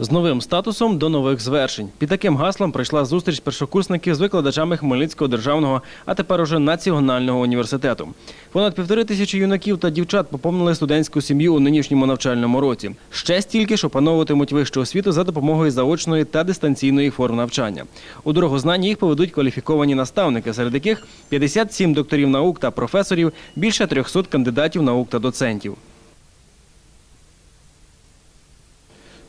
З новим статусом до нових звершень. Під таким гаслом прийшла зустріч першокурсників з викладачами Хмельницького державного, а тепер уже національного університету. Понад півтори тисячі юнаків та дівчат поповнили студентську сім'ю у нинішньому навчальному році. Ще стільки ж опановуватимуть вищу освіту за допомогою заочної та дистанційної форм навчання. У дорогознанні їх поведуть кваліфіковані наставники, серед яких 57 докторів наук та професорів, більше 300 кандидатів наук та доцентів.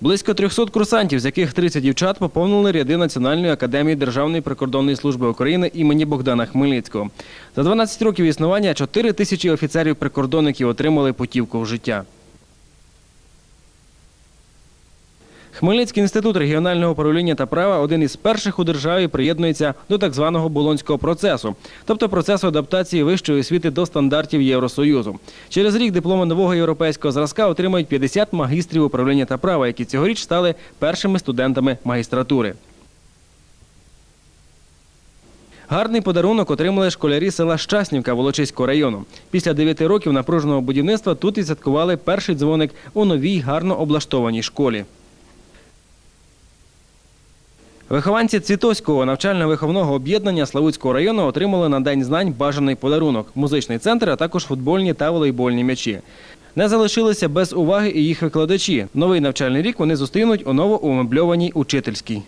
Близько 300 курсантів, з яких 30 дівчат, поповнили ряди Національної академії Державної прикордонної служби України імені Богдана Хмельницького. За 12 років існування 4 тисячі офіцерів-прикордонників отримали путівку в життя. Хмельницький інститут регіонального управління та права один із перших у державі приєднується до так званого болонського процесу, тобто процесу адаптації вищої освіти до стандартів Євросоюзу. Через рік дипломи нового європейського зразка отримають 50 магістрів управління та права, які цьогоріч стали першими студентами магістратури. Гарний подарунок отримали школярі села Щаснівка Волочиського району. Після 9 років напруженого будівництва тут і святкували перший дзвоник у новій гарно облаштованій школі. Вихованці Цвітоського навчально-виховного об'єднання Славутського району отримали на День знань бажаний подарунок музичний центр, а також футбольні та волейбольні м'ячі. Не залишилися без уваги і їх викладачі. Новий навчальний рік вони зустрінуть у новоумебльованій учительській.